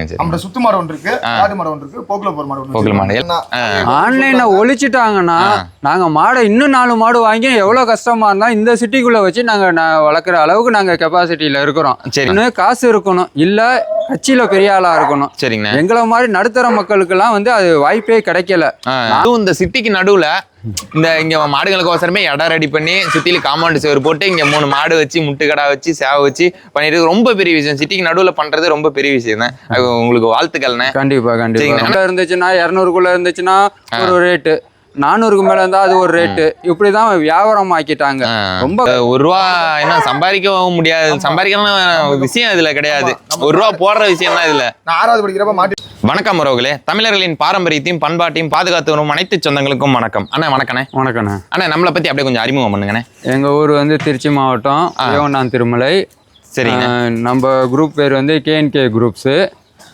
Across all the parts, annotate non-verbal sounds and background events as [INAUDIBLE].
நம்மளோட சுத்து மாடு ஒன்று இருக்கு காடு மாடு ஒன்று இருக்கு போக்குல போற மாடு ஒன்று போக்குல மாடு. வச்சிருக்கோம். ஆன்லைனை ஒழிச்சிட்டாங்கன்னா நாங்க மாடை இன்னும் நாலு மாடு வாங்கி எவ்வளவு கஷ்டமா இருந்தா இந்த சிட்டிக்குள்ள வச்சு நாங்க வளர்க்குற அளவுக்கு நாங்க கெப்பாசிட்டியில இருக்கிறோம். சரி. காசு இருக்கணும். இல்ல கட்சியில பெரிய ஆளா இருக்கணும். சரிங்கண்ணே. எங்களை மாதிரி நடுத்தர மக்களுக்கெல்லாம் வந்து அது வாய்ப்பே கிடைக்கல. அதுவும் இந்த சிட்டிக்கு நடுவுல இந்த இங்க மாடுகளுக்கு அவசரமே இடம் ரெடி பண்ணி சுத்தில காம்பவுண்ட் சேவர் போட்டு இங்க மூணு மாடு வச்சு முட்டுக்கடா வச்சு சேவை வச்சு பண்ணிட்டு. ரொம்ப பெரிய விஷயம். சிட்டிக்கு நடுவுல பண்றது ரொம்ப பெரிய விஷயம் தான். உங்களுக்கு வாழ்த்துக்கள்ண்ணே கண்டிப்பா கண்டிப்பா. சரிங்க. உள்ள இருந்துச்சுன்னா இரநூறுக்குள்ள இருந்துச்சுன்னா ஒரு ரேட்டு நானூறுக்கு மேல இருந்தா அது ஒரு ரேட்டு இப்படிதான் வியாபாரம் ஆக்கிட்டாங்க. ரொம்ப ஒரு ரூபா என்ன சம்பாதிக்கவும் முடியாது. சம்பாதிக்கலாம் விஷயம் இதுல கிடையாது. ஒரு ரூபா போடுற விஷயம் தான் இதுல. நான் ஆறாவது படிக்கிறப்ப மாட்டி வணக்கம் உறவுகளே. தமிழர்களின் பாரம்பரியத்தையும் பண்பாட்டையும் பாதுகாத்து வரும் அனைத்து சொந்தங்களுக்கும் வணக்கம். அண்ணா வணக்கண்ணே. வணக்கண்ணே. அண்ணா நம்மளை பத்தி அப்படியே கொஞ்சம் அறிமுகம் பண்ணுங்கண்ணே. எங்க ஊர் வந்து திருச்சி மாவட்டம் யோனான் திருமலை. சரிங்க ஆஹ் நம்ம குரூப் பேர் வந்து கேஎன்கே குரூப்ஸு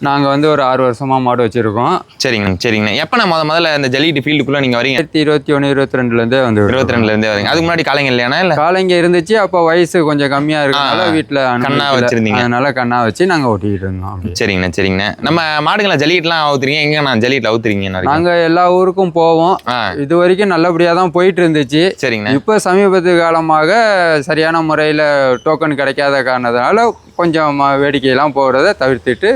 நாங்கள் வந்து ஒரு ஆறு வருஷமா மாடு வச்சுருக்கோம். சரிங்கண்ணா சரிங்கண்ணா எப்போ நான் முத முதல்ல இந்த ஜல்லிக்கட்டு ஃபீல்டுக்குள்ள நீங்க வரீங்க? ரெண்டாயிரத்தி இருபத்தி ஒன்று இருபத்தி ரெண்டுலேருந்தே வந்து இருபத்தி ரெண்டுல இருந்தே வரீங்க. அதுக்கு முன்னாடி காலைங்க இல்லையாண்ணா இல்ல? காலைங்க இருந்துச்சு அப்போ வயசு கொஞ்சம் கம்மியாக இருக்கனால வீட்டில் கண்ணா வச்சிருந்தீங்க. அதனால கண்ணா வச்சு நாங்கள் ஓட்டிக்கிட்டு இருந்தோம் சரிங்கண்ணா சரிங்கண்ணா. நம்ம மாடுகளை ஜல்லிக்கட்டுலாம் அவுத்துறீங்க? எங்க நான் ஜல்லிக்கட்டு அவுத்துறீங்க நாங்கள் எல்லா ஊருக்கும் போவோம். இது வரைக்கும் நல்லபடியாக தான் போயிட்டு இருந்துச்சு சரிங்கண்ணா. இப்போ சமீபத்து காலமாக சரியான முறையில் டோக்கன் கிடைக்காத காரணத்தினால கொஞ்சம் வேடிக்கையெல்லாம் போகிறத தவிர்த்துட்டு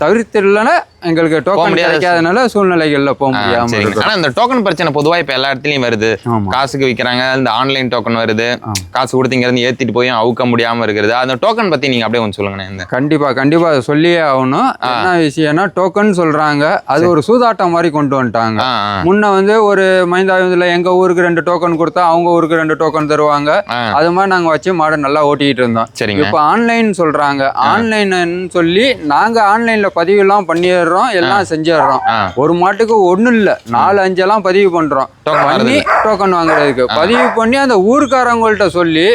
தவிர்த்துள்ளன எங்களுக்கு டோக்கன் முடியாத கிடைக்காதனால சூழ்நிலைகளில் போக ஆ, முடியாமல் சரிங்க. இருக்கும் ஆனா இந்த டோக்கன் பிரச்சனை பொதுவா இப்ப எல்லா இடத்துலயும் வருது. காசுக்கு விற்கிறாங்க இந்த ஆன்லைன் டோக்கன் வருது. காசு கொடுத்து இங்க இருந்து ஏத்திட்டு போய் அவுக்க முடியாம இருக்கிறது அந்த டோக்கன் பத்தி நீங்க அப்படியே கொஞ்சம் சொல்லுங்கண்ணே இந்த. கண்டிப்பா கண்டிப்பா அதை சொல்லியே ஆகணும். என்ன விஷயம்னா டோக்கன் சொல்றாங்க. அது ஒரு சூதாட்டம் மாதிரி கொண்டு வந்துட்டாங்க. முன்ன வந்து ஒரு மைந்தாவதுல எங்க ஊருக்கு ரெண்டு டோக்கன் கொடுத்தா அவங்க ஊருக்கு ரெண்டு டோக்கன் தருவாங்க. அது மாதிரி நாங்க வச்சு மாடு நல்லா ஓட்டிக்கிட்டு இருந்தோம். சரிங்க. இப்போ ஆன்லைன் சொல்றாங்க. ஆன்லைன் சொல்லி நாங்க ஆன்லைன்ல பதிவு எல்லாம் பண்ணிடுறோம். எல்லாம் செஞ்சிடுறோம். ஒரு மாட்டுக்கு ஒண்ணும் இல்ல. நாலு அஞ்செல்லாம் பதிவு பண்றோம். டோக்கன் பண்ணி டோக்கன் வாங்குறதுக்கு. பதிவு பண்ணி அந்த ஊர்க்காரங்கள்ட்ட சொல்லி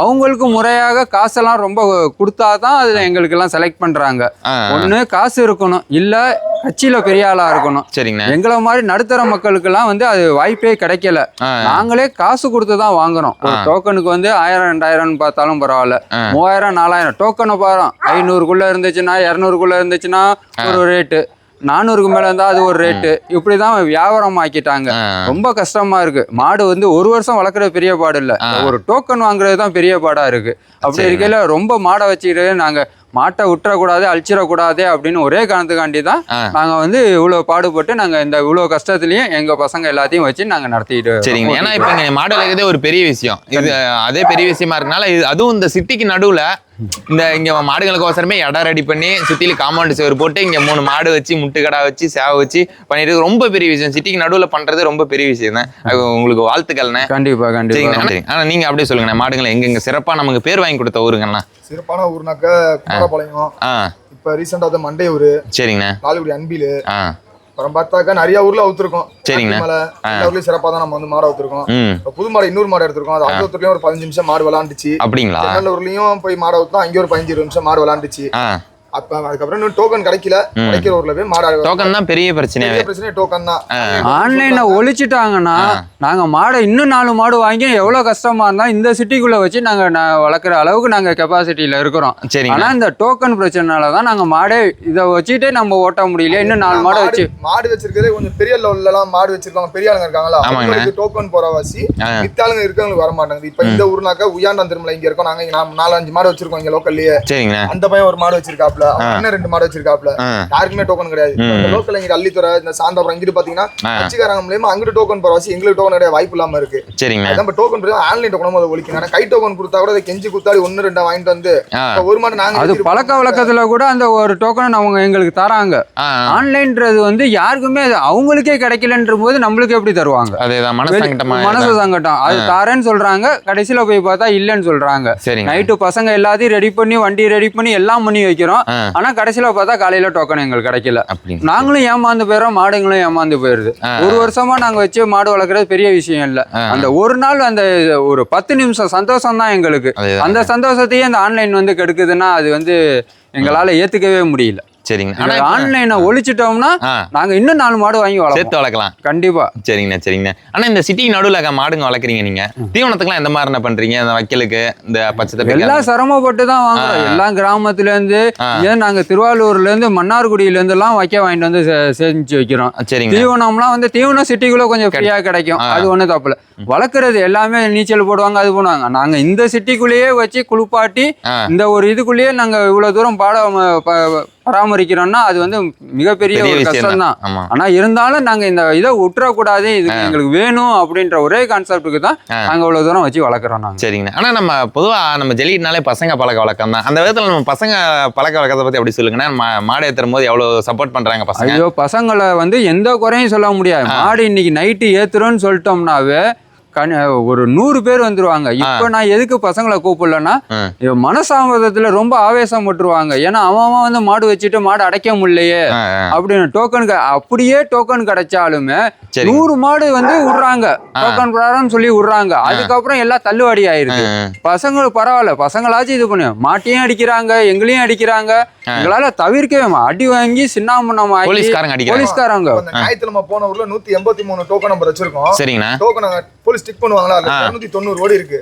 அவங்களுக்கு முறையாக காசெல்லாம் ரொம்ப கொடுத்தாதான் அதுல எங்களுக்கு எல்லாம் செலக்ட் பண்றாங்க ஒண்ணு காசு இருக்கணும். இல்ல கட்சியில பெரிய ஆளா இருக்கணும். சரிங்கண்ணே. எங்களை மாதிரி நடுத்தர மக்களுக்கெல்லாம் வந்து அது வாய்ப்பே கிடைக்கல. நாங்களே காசு கொடுத்து தான் வாங்குறோம். டோக்கனுக்கு வந்து ஆயிரம் ரெண்டாயிரம்னு பார்த்தாலும் பரவாயில்ல. மூவாயிரம் நாலாயிரம் டோக்கனை பாரோம் ஐநூறுக்குள்ள இருந்துச்சுன்னா இரநூறுக்குள்ள இருந்துச்சுன்னா ஒரு ரேட்டு நானூறுக்கு மேல இருந்தா அது ஒரு ரேட்டு இப்படிதான் வியாபாரம் ஆக்கிட்டாங்க. ரொம்ப கஷ்டமா இருக்கு. மாடு வந்து ஒரு வருஷம் வளர்க்குறது பெரிய பாடு இல்ல. ஒரு டோக்கன் வாங்குறது தான் பெரிய பாடா இருக்கு. அப்படி சரிங்க. இருக்கையில ரொம்ப மாடை வச்சுக்கிட்டு நாங்க மாட்டை விட்டுறக்கூடாது அழிச்சிடக்கூடாது அப்படின்னு ஒரே காரணத்துக்காண்டி தான் ஆ. நாங்க வந்து இவ்வளவு பாடுபட்டு நாங்க இந்த இவ்வளவு கஷ்டத்துலயும் எங்க பசங்க எல்லாத்தையும் வச்சு நாங்க நடத்திட்டு சரிங்க. ஏன்னா இப்ப இங்க மாடு வளர்க்கறதே ஒரு பெரிய விஷயம் இது அதே பெரிய விஷயமா இருக்கனால இது அதுவும் இந்த சிட்டிக்கு நடுவுல இந்த இங்க மாடுகளுக்கு அவசரமே இடம் ரெடி பண்ணி சுத்தில காம்பவுண்ட் சேவர் போட்டு இங்க மூணு மாடு வச்சு முட்டுக்கடா வச்சு சேவை வச்சு பண்ணிட்டு. ரொம்ப பெரிய விஷயம் சிட்டிக்கு நடுவுல பண்றது ரொம்ப பெரிய விஷயம் தான் உங்களுக்கு வாழ்த்துக்கள்ண்ணே கண்டிப்பா கண்டிப்பா சரிங்கண்ணா சரி. ஆனா நீங்க அப்படியே சொல்லுங்கண்ணே மாடுகளை எங்க எங்க சிறப்பா நமக்கு பேர் வாங்கி கொடுத்த ஊருங்கண்ணா சிறப்பான ஊர்னாக்க ஆ. இப்ப ரீசெண்டா வந்து மண்டையூர் சரிங்கண்ணே. லால்குடி அன்பிலு. அப்புறம் பார்த்தாக்கா நிறைய ஊர்ல அவுத்துருக்கோம். சரிங்கண்ணே. மலை எல்லா ஊர்லயும் சிறப்பா தான் நம்ம வந்து மாடு அவுத்துருக்கோம். புது மாடு இன்னொரு மாடு எடுத்திருக்கோம். அது அங்கத்துலயும் ஒரு பதினஞ்சு நிமிஷம் மாடு விளாண்டுச்சு. அப்படிங்களா? திருநெல்லூர்லயும் போய் மாடு அவுத்தோம் அங்கேயும் ஒரு பதினஞ்சு நிமிஷம் மாடு விளாண்டுச்சு. அப்ப அதுக்கப்புறம் இன்னும் டோக்கன் கிடைக்கல. ம். கிடைக்கிற ஊர்ல போய் மாடு டோக்கன் தான் பெரிய பிரச்சனையாவே பெரிய பிரச்சனை டோக்கன் தான். ஆன்லைனை ஒழிச்சிட்டாங்கன்னா. நாங்க மாடை இன்னும் நாலு மாடு வாங்கி எவ்வளவு கஷ்டமா இருந்தா இந்த சிட்டிக்குள்ள வச்சு நாங்க ந- வளர்க்குற அளவுக்கு நாங்க கெப்பாசிட்டியில இருக்கிறோம். சரிங்க. ஆனா இந்த டோக்கன் பிரச்சனைனால தான் நாங்க மாடே இதை வச்சுட்டே நம்ம ஓட்ட முடியல இன்னும் நாலு மாடை வச்சு. மாடு வச்சிருக்கிறது கொஞ்சம் பெரிய லெவல்ல எல்லாம் மாடு வச்சிருக்காங்க பெரிய ஆளுங்க இருக்காங்களா. அவங்களுக்கு டோக்கன் போற வாசி ஆளுங்க இருக்கவங்களுக்கு வர மாட்டாங்க. இப்ப இந்த ஊர்னாக்கா உயாண்டான் திருமலை இங்க இருக்கோம். நாங்க நாலஞ்சு மாடு வச்சிருக்கோம் இங்க லோக்கல்லயே அந்த பையன் ஒரு மாடு வச்சிருக்காப்ல. இன்னும் ரெண்டு மாடு வச்சிருக்காப்ல. யாருக்குமே டோக்கன் கிடையாது. லோக்கல் இங்க அள்ளித்துறை இந்த சாந்தாபுரம் இங்கிட்டு பாத்தீங்கன்னா. கட்சிக்காரங்க மூலியமா அங்கிட்டு டோக்கன் போற வாசி எங்களுக்கு டோக்கன் கிடையாது வாய்ப்பு இல்லாம இருக்கு. அதான் இப்ப டோக்கன் ஆன்லைன் டோக்கன் அதை ஒழிக்கணும். ஆனா கை டோக்கன் கொடுத்தா கூட அதை கெஞ்சி குத்தாடி ஒன்னு ரெண்டா வாங்கிட்டு வந்து ஒரு மாடு நாங்க அது. பழக்க வழக்கத்துல கூட அந்த ஒரு டோக்கன் அவங்க எங்களுக்கு தராங்க. ஆன்லைன்ன்றது வந்து யாருக்குமே அவங்களுக்கே கிடைக்கலன்ற போது நம்மளுக்கு எப்படி தருவாங்க? அதேதான் மனசு சங்கடம் அது தரேன்னு சொல்றாங்க கடைசியில போய் பார்த்தா இல்லைன்னு சொல்றாங்க. சரிங்க. நைட்டு பசங்க எல்லாத்தையும் ரெடி பண்ணி வண்டி ரெடி பண்ணி எல்லாம் பண்ணி வைக்கிறோம். ஆனா கடைசியில பார்த்தா காலையில டோக்கன் எங்களுக்கு கிடைக்கல. நாங்களும் ஏமாந்து போயிடுறோம் மாடுங்களும் ஏமாந்து போயிருது. ஒரு வருஷமா நாங்க வச்சு மாடு வளர்க்குறது பெரிய விஷயம் இல்ல. அந்த ஒரு நாள் அந்த ஒரு பத்து நிமிஷம் சந்தோஷம் தான் எங்களுக்கு. அந்த சந்தோஷத்தையே அந்த ஆன்லைன் வந்து கெடுக்குதுன்னா அது வந்து எங்களால ஏத்துக்கவே முடியல. சரிங்கண்ணா. ஆனா இப்ப- ஆன்லைனை ஒழிச்சிட்டோம்னா நாங்க இன்னும் நாலு மாடு வாங்கி வளர்ப்போம். சேர்த்து வளர்க்கலாம். கண்டிப்பா. சரிங்கண்ணா சரிங்கண்ணா. ஆனா இந்த சிட்டி நடுவுல மாடுங்க வளர்க்குறீங்க நீங்க? தீவனத்துக்குலாம் எந்த மாதிரி பண்றீங்க? இந்த வைக்கலுக்கு இந்த பச்சை எல்லாம் சிரமப்பட்டு தான் வாங்குறோம். எல்லாம் கிராமத்துல இருந்து ஆ. ஏன் நாங்க திருவாரூர்ல இருந்து மன்னார்குடியில இருந்து எல்லாம் வைக்க வாங்கிட்டு வந்து செஞ்சு வைக்கிறோம். சரிங்க தீவனம்லாம் வந்து தீவனம் சிட்டிக்குள்ள கொஞ்சம் ஃப்ரீயா கிடைக்கும். அது ஒண்ணும் தப்பு இல்ல. வளர்க்குறது எல்லாமே நீச்சல் போடுவாங்க அது பண்ணுவாங்க நாங்க இந்த சிட்டிக்குள்ளேயே வச்சு குளிப்பாட்டி இந்த ஒரு இதுக்குள்ளேயே நாங்க இவ்வளவு தூரம் பாட பராமரிக்கிறோம்னா அது வந்து மிகப்பெரிய பெரிய ஒரு விஷயம் கஷ்டம் தான் ஆனா இருந்தாலும் நாங்க இந்த இதை விட்டுறக்கூடாது இது எங்களுக்கு வேணும் அப்படின்ற ஒரே கான்செப்டுக்கு தான். நாங்க இவ்வளவு தூரம் வச்சு வளர்க்குறோம் நாங்க. சரிங்கண்ணா. ஆனா நம்ம பொதுவா நம்ம ஜல்லிக்கட்டுனாலே பசங்க பழக்க வழக்கம் தான் அந்த விதத்துல நம்ம பசங்க பழக்க வழக்கத்தை பத்தி எப்படி சொல்லுங்கண்ணா? மா- மாடு ஏத்தும் போது எவ்வளவு சப்போர்ட் பண்றாங்க பசங்க? ஐயோ பசங்களை வந்து எந்த குறையும் சொல்ல முடியாது. மாடு இன்னைக்கு நைட்டு ஏத்துறோம்னு சொல்லிட்டோம்னாவே ஒரு நூறு பேர் வந்துருவாங்க. இப்போ நான் எதுக்கு பசங்களை கூப்பிடலன்னா மனசாமதத்துல ரொம்ப ஆவேசம் பட்டுருவாங்க. ஏன்னா அவன் வந்து மாடு வச்சுட்டு மாடு அடைக்க முடியலையே. அப்படின்னு டோக்கன் அப்படியே டோக்கன் கிடைச்சாலுமே சரி. நூறு மாடு வந்து விடுறாங்க. டோக்கன் பிரகாரம் சொல்லி விடுறாங்க. அதுக்கப்புறம் எல்லாம் தள்ளுவாடி ஆயிருது பசங்களுக்கு பரவாயில்ல. பசங்களாச்சும் இது பண்ணு மாட்டையும் அடிக்கிறாங்க எங்களையும் அடிக்கிறாங்க. எங்களால தவிர்க்கவே அடி வாங்கி சின்னாமண்ணம் ஆகி போலீஸ்காரங்க அடிக்கிறாங்க. போலீஸ்காரங்க. போன ஊர்ல நூத்தி எண்பத்தி மூணு டோக்கன் நம்பர் வச்சிருக்கோம். சரிங்கண்ணா. டோக்கன் போலீஸ் ஸ்டிக் பண்ணுவாங்களா? இருநூத்தி தொண்ணூறு ஓடி இருக்கு.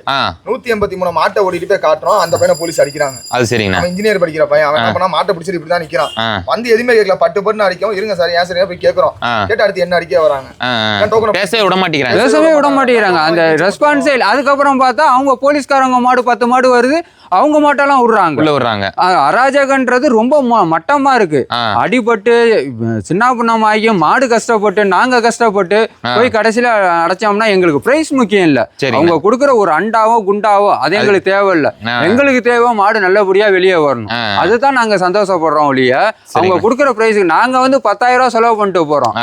நூத்தி எண்பத்தி மூணு மாட்டை ஓடிட்டு போய் காட்டுறோம். அந்த பையனை போலீஸ் அடிக்கிறாங்க. அது சரிங்கண்ணா. அவன் இன்ஜினியர் படிக்கிற பையன். அவன் என்ன மாட்டை பிடிச்சிட்டு இப்படிதான் நிக்கிறான். ஆ. வந்து எதுவுமே கேட்கல. பட்டு பட்டுன்னு அடிக்கும் இருங்க சார் ஏன் சரியா போய் கேக்குறோம் ஆ. கேட்டு அடுத்து என்ன அடிக்க வராங்க. பேசவே விட மாட்டேங்கிறாங்க. பேசவே விட மாட்டேங்கிறாங்க. அந்த ரெஸ்பான்ஸே இல்லை. அதுக்கப்புறம் பார்த்தா அவங்க போலீஸ்காரங்க மாடு பத்து மாடு வருது. அவங்க மாட்டெல்லாம் விடுறாங்க. உள்ள விடுறாங்க. அராஜகன்றது ரொம்ப மட்டமா இருக்கு. அடிபட்டு சின்ன பின்னமாகி மாடு கஷ்டப்பட்டு நாங்க கஷ்டப்பட்டு போய் கடைசியில அடைச்சோம்னா எங்களுக்கு பிரைஸ் முக்கியம் இல்ல. அவங்க கொடுக்குற ஒரு அண்டாவோ குண்டாவோ அது எங்களுக்கு தேவையில்ல. எங்களுக்கு தேவை மாடு நல்லபடியா வெளியே வரணும். அதுதான் நாங்க சந்தோஷப்படுறோம் ஒழிய அவங்க கொடுக்குற பிரைஸுக்கு நாங்க வந்து பத்தாயிரம் ரூபாய் செலவு பண்ணிட்டு போறோம்.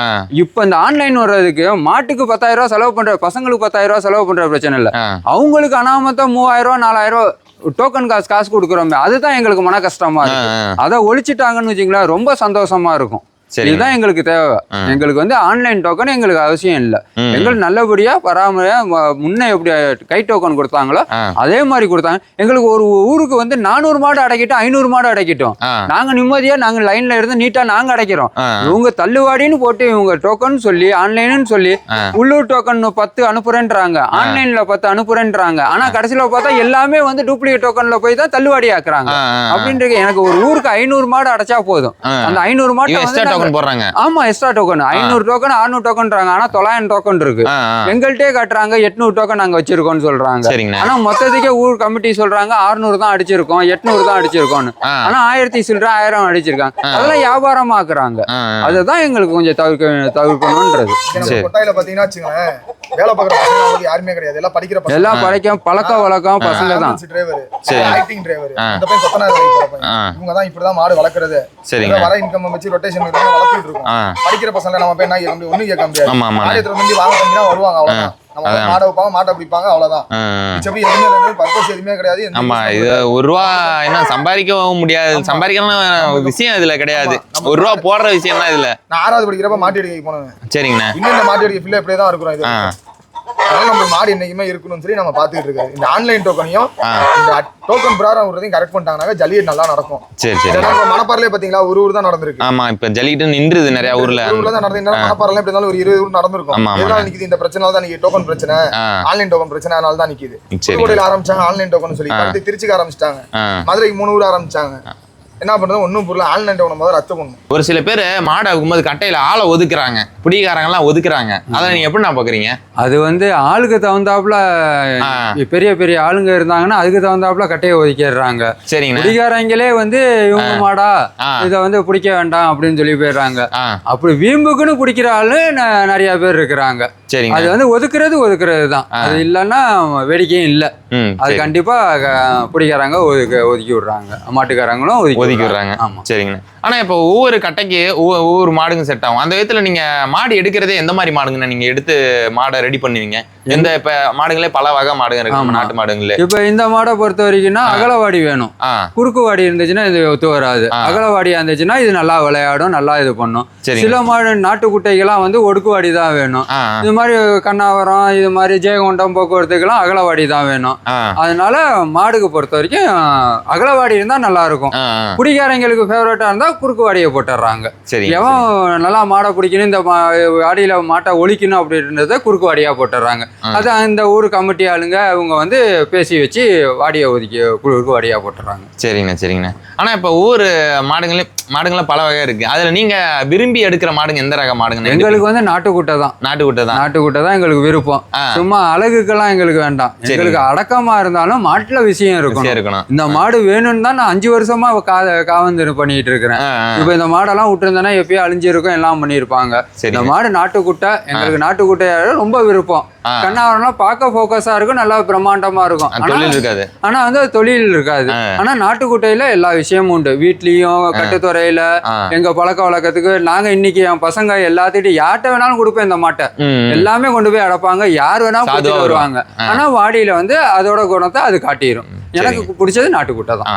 இப்போ இந்த ஆன்லைன் வர்றதுக்கு மாட்டுக்கு பத்தாயிரம் ரூபாய் செலவு பண்ற பசங்களுக்கு பத்தாயிரம் ரூபாய் செலவு பண்ற பிரச்சனை இல்ல. அவங்களுக்கு அனாமத்தம் மூவாயிரம் ரூபாய் நாலாயிரம் ரூபாய் டோக்கன் காசு காசு கொடுக்குறோமே அதுதான் எங்களுக்கு மன கஷ்டமா இருக்கு. அதை ஒழிச்சிட்டாங்கன்னு வச்சுங்களேன் ரொம்ப சந்தோஷமா இருக்கும் இதுதான் எங்களுக்கு தேவை. எங்களுக்கு வந்து ஆன்லைன் டோக்கன் எங்களுக்கு அவசியம் இல்லை. எங்களுக்கு நல்லபடியா பராமரியா முன்ன எப்படி கை டோக்கன் கொடுத்தாங்களோ அதே மாதிரி கொடுத்தாங்க. எங்களுக்கு ஒரு ஊருக்கு வந்து நானூறு மாடு அடைக்கிட்டோம் ஐநூறு மாடு அடைக்கிட்டோம். நாங்க நிம்மதியா நாங்க லைன்ல இருந்து நீட்டா நாங்க அடைக்கிறோம். இவங்க தள்ளுவாடின்னு போட்டு இவங்க டோக்கன் சொல்லி ஆன்லைன்னு சொல்லி. உள்ளூர் டோக்கன் பத்து அனுப்புறேன்றாங்க. ஆன்லைன்ல பத்து அனுப்புறேன்றாங்க. ஆனா கடைசியில பார்த்தா எல்லாமே வந்து டூப்ளிகேட் டோக்கன்ல போய் தான் தள்ளுவாடி ஆக்குறாங்க. அப்படின்றது எனக்கு ஒரு ஊருக்கு ஐநூறு மாடு அடைச்சா போதும். அந்த ஐநூறு மாட்டை டோக்கன் போடுறாங்க. ஆமா எக்ஸ்ட்ரா டோக்கன் ஐநூறு டோக்கன் அறுநூறு டோக்கன்றாங்க ஆனா தொள்ளாயிரம் டோக்கன் இருக்கு. எங்கள்கிட்டே காட்டுறாங்க எட்நூறு டோக்கன் நாங்க வச்சிருக்கோம்னு சொல்றாங்க. ஆனா மொத்தத்துக்கே ஊர் கமிட்டி சொல்றாங்க 600 தான் அடிச்சிருக்கோம் எட்நூறு தான் அடிச்சிருக்கோம்னு. ஆனா ஆயிரத்தி சில்லற ஆயிரம் அடிச்சிருக்காங்க. அதெல்லாம் வியாபாரமா ஆக்குறாங்க ஆ ஆ. அதுதான் எங்களுக்கு கொஞ்சம் தவிர்க்க தவிர்க்கணும்ன்றது. கொட்டாயில பாத்தீங்கன்னா வேலை பார்க்குற பசங்க யாருமே கிடையாது. எல்லாம் படிக்கிற பசங்க. எல்லாம் பழைக்கம் பழக்க வழக்கம் பசங்க தான். டிரைவர் சரி. ஆக்டிங் டிரைவர் ஆ. அந்த பையன் கொத்தனார் இவங்க தான் இப்படிதான் மாடு வளர்க்குறது. சரிங்க. வர இன்கம் வச்சு ரொட்டேஷன் வளர்த்துட்டு இருக்கோம். படிக்கிற பசங்க நம்ம போய் என்ன கேட்க முடியும் ஒண்ணும் கேட்க முடியாது. ஆமா ஆமா. மாடு எடுத்து வந்து வாங்க தம்பினா வருவாங்க போய் மாடை வைப்பாங்க மாட்டை பிடிப்பாங்க அவ்வளவுதான். மிச்சபடி எதுவுமே பர்பஸ் எதுவுமே கிடையாது. ஆமா இது ஒரு ரூபா என்ன சம்பாதிக்கவும் முடியாது. சம்பாதிக்கணும் விஷயம் இதுல கிடையாது. ஒரு ரூபா போடுற விஷயம் தான் இதுல. நான் ஆறாவது படிக்கிறப்ப மாட்டு அடிக்க போனேன். சரிங்கண்ணா. இன்னும் மாட்டு அடிக்க ஃபுல்லாக இப்படியே தான் இருக்கிறோம் இது. அதனால நம்ம மாடு என்னைக்குமே இருக்கணும்னு சொல்லி நம்ம பார்த்துக்கிட்டு இருக்கோம். இந்த ஆன்லைன் டோக்கனையும். இந்த டோக்கன் பிரகாரம் விடுறதையும் கரெக்ட் பண்ணிட்டாங்கனாக்க ஜல்லிக்கட்டு நல்லா நடக்கும். சரி சரி. மணப்பாறையிலே பாத்தீங்களா ஒரு ஊர் தான் நடந்திருக்கு. ஆமா இப்ப ஜல்லிக்கட்டு நின்றுது நிறைய ஊர்ல. ஊர்ல தான் நடந்து மணப்பாறைலாம் எப்படி இருந்தாலும் ஒரு இருபது ஊர் நடந்திருக்கும். இதனால நிக்குது? இந்த பிரச்சனை தான் நிக்குது. டோக்கன் பிரச்சனை. ஆன்லைன் டோக்கன் பிரச்சனை அதனால தான் நிக்குது. புதுக்கோட்டையில ஆரம்பிச்சாங்க ஆன்லைன் டோக்கன் சொல்லி. திருச்சிக்கு ஆரம்பிச்சிட்டாங்க. மதுரைக்கு மூணு ஊர் ஆரம்பிச்சாங்க. என்ன பண்றது? ஒன்றும் புரியல. ஆன்லைன் டோக்கன் முதல்ல ரத்து பண்ணணும் ஒரு சில பேர் மாடை வைக்கும்போது கட்டையில ஆளை ஒதுக்குறாங்க. பிடிக்காரங்க எல்லாம் ஒதுக்குறாங்க அதை நீங்க எப்படி நான் பாக்குறீங்க? அது வந்து ஆளுக்கு தகுந்தாப்புல. பெரிய பெரிய ஆளுங்க இருந்தாங்கன்னா அதுக்கு தகுந்தாப்புல கட்டையை ஒதுக்கிடுறாங்க. சரிங்கண்ணா. பிடிக்காரங்களே வந்து இவங்க மாடா. இதை வந்து பிடிக்க வேண்டாம் அப்படின்னு சொல்லி போயிடுறாங்க. அப்படி வீம்புக்குன்னு பிடிக்கிற ஆளு ந- நிறைய பேர் இருக்கிறாங்க. சரிங்க அது வந்து ஒதுக்குறது ஒதுக்குறது தான். அது இல்லைன்னா வேடிக்கையும் இல்லை. அது சரி. கண்டிப்பா க- பிடிக்காரங்க ஒதுக்க ஒதுக்கி விடுறாங்க. மாட்டுக்காரங்களும் ஒதுக்கி ஒதுக்கி விடுறாங்க சரிங்கண்ணா. ஆனா இப்போ ஒவ்வொரு கட்டைக்கு ஒவ்வொரு மாடுங்க செட் ஆகும். அந்த விதத்துல நீங்க மாடு எடுக்கிறதே எந்த மாதிரி மாடுங்கண்ணா நீங்க எடுத்து மாடை ரெடி பண்ணுவீங்க? எந்த இப்ப மாடுங்களே பல வகை மாடுங்க இருக்கு. நாட்டு மாடுங்களே இப்போ இந்த மாடை பொறுத்த வரைக்கும்னா அகலவாடி வேணும். குறுக்கு வாடி இருந்துச்சுன்னா இது ஒத்து வராது. அகலவாடியா இருந்துச்சுன்னா இது நல்லா விளையாடும் நல்லா இது பண்ணும். சில மாடு நாட்டுக்குட்டைகள்லாம் வந்து ஒடுக்குவாடி தான் வேணும். இது மாதிரி கண்ணாவரம் இது மாதிரி ஜெயங்கொண்டம் போக்குவரத்துக்கெல்லாம் அகலவாடி தான் வேணும். அதனால மாடுக்கு பொறுத்த வரைக்கும் அகலவாடி இருந்தால் நல்லா இருக்கும். குடிகாரங்களுக்கு ஃபேவரட்டா இருந்தா குறுக்கு வாடியை போட்டுடுறாங்க. சரிங்க எவன் நல்லா மாடை பிடிக்கணும் இந்த வாடியில மாட்டை ஒழிக்கணும் அப்படின்றத குறுக்கு வாடியா போட்டுடுறாங்க. அது அந்த ஊர் கமிட்டி ஆளுங்க அவங்க வந்து பேசி வச்சு வாடியை ஒதுக்கி குறுக்கு வாடியா போட்டுடுறாங்க. சரிங்கண்ணா சரிங்கண்ணா. ஆனா இப்ப ஊர் மாடுங்களே மாடுங்கள பல வகை இருக்கு. அதுல நீங்க விரும்பி எடுக்கிற மாடுங்க எந்த ரக மாடுங்க? எங்களுக்கு வந்து நாட்டுக்குட்டை தான். நாட்டுக்குட்டை தான். நாட்டுக்குட்டை தான் எங்களுக்கு விருப்பம். சும்மா அழகுக்கெல்லாம் எங்களுக்கு வேண்டாம். எங்களுக்கு அடக்கமா இருந்தாலும் மாட்டுல விஷயம் இருக்கும் இருக்கணும். இந்த மாடு வேணும்னு தான் நான் அஞ்சு வருஷமா காவந்து பண்ணிட்டு இருக்கிறேன். இப்போ இந்த மாடெல்லாம் விட்டுருந்தேன்னா எப்பயோ அழிஞ்சிருக்கும் எல்லாம் பண்ணியிருப்பாங்க. இந்த மாடு நாட்டுக்குட்டை எங்களுக்கு நாட்டுக்குட்டையால ரொம்ப விருப்பம். கண்ணாவரம்லாம் பார்க்க ஃபோக்கஸா இருக்கும் நல்லா பிரம்மாண்டமா இருக்கும். தொழில் இருக்காது. ஆனா வந்து தொழில் இருக்காது. ஆனா நாட்டுக்குட்டையில எல்லா விஷயமும் உண்டு. வீட்லயும் கட்டுத்துறையில ஆ. எங்க பழக்க வழக்கத்துக்கு நாங்க இன்னைக்கு என் பசங்க எல்லாத்திட்டும் யார்கிட்ட வேணாலும் கொடுப்பேன் இந்த மாட்டை. எல்லாமே கொண்டு போய் அடைப்பாங்க. யார் வேணாலும் பிடிச்சிட்டு வருவாங்க. ஆனா வாடியில வந்து அதோட குணத்தை அது காட்டிடும் எனக்கு பிடிச்சது நாட்டுக்குட்டை தான்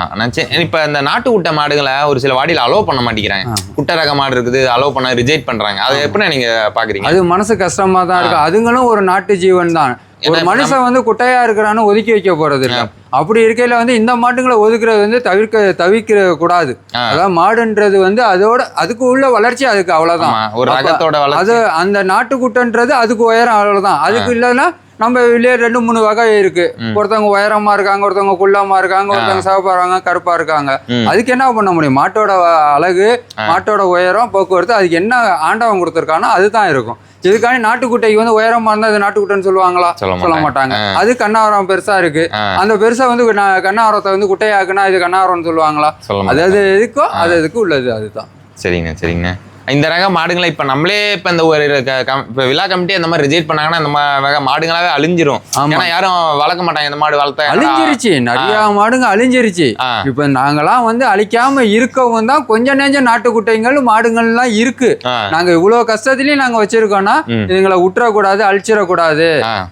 இப்ப இந்த நாட்டு குட்டை மாடுகளை ஒரு சில வாடியில அலோவ் பண்ண மாட்டேங்கிறாங்க. குட்டை ரக மாடு இருக்குது அலோவ் பண்ண ரிஜெக்ட் பண்றாங்க. அதை எப்படி நீங்க பாக்குறீங்க? அது மனசு கஷ்டமா தான் இருக்கு அதுங்களும் ஒரு நாட்டு ஜீவன் தான் ஒரு மனுஷன் வந்து குட்டையா இருக்கிறான்னு ஒதுக்கி வைக்க போறது இல்ல. அப்படி இருக்கையில வந்து இந்த மாட்டுங்களை ஒதுக்குறது வந்து தவிர்க்க தவிர்க்க கூடாது. அதாவது மாடுன்றது வந்து அதோட அதுக்கு உள்ள வளர்ச்சி அதுக்கு அவ்வளவுதான். ஒரு ரகத்தோட அது அந்த நாட்டுக்குட்டன்றது அதுக்கு உயரம் அவ்வளவுதான். அதுக்கு இல்லைன்னா நம்ம வெளியே ரெண்டு மூணு வகை இருக்கு. ஒருத்தவங்க உயரமா இருக்காங்க ஒருத்தவங்க குள்ளமா இருக்காங்க ஒருத்தவங்க சிவப்பா இருக்காங்க கருப்பா இருக்காங்க. அதுக்கு என்ன பண்ண முடியும்? மாட்டோட அழகு மாட்டோட உயரம் போக்குவரத்து அதுக்கு என்ன ஆண்டவன் கொடுத்துருக்கானோ அதுதான் இருக்கும். இதுக்காண்டி நாட்டுக்குட்டைக்கு வந்து உயரமா இருந்தா இது நாட்டுக்குட்டைன்னு சொல்லுவாங்களா? சொல்ல மாட்டாங்க. அது கண்ணாவரம் பெருசா இருக்கு. அந்த பெருசா வந்து கண்ணாவரத்தை வந்து குட்டையாக்குனா இது கண்ணாவரம்னு சொல்லுவாங்களா? சொல்ல அது அது எதுக்கோ அது அதுக்கு உள்ளது அதுதான். சரிங்க சரிங்க. இந்த ரக மாடுங்களை இப்ப நம்மளே இப்ப இந்த ஒரு இப்ப விழா கமிட்டி அந்த மாதிரி ரிஜெக்ட் பண்ணாங்கன்னா இந்த வகை மாடுங்களாவே அழிஞ்சிரும். ஏன்னா யாரும் வளர்க்க மாட்டாங்க இந்த மாடு வளர்த்தா? அழிஞ்சிருச்சு. நிறைய மாடுங்க அழிஞ்சிருச்சு. இப்ப நாங்கெல்லாம் வந்து அழிக்காம இருக்கவும் தான் கொஞ்ச நெஞ்ச நாட்டுக்குட்டைங்கள் மாடுங்கள்லாம் இருக்கு. நாங்க இவ்வளவு கஷ்டத்துலயும் நாங்க வச்சிருக்கோம்னா. இதுங்களை விட்டுறக்கூடாது அழிச்சிடக்கூடாது.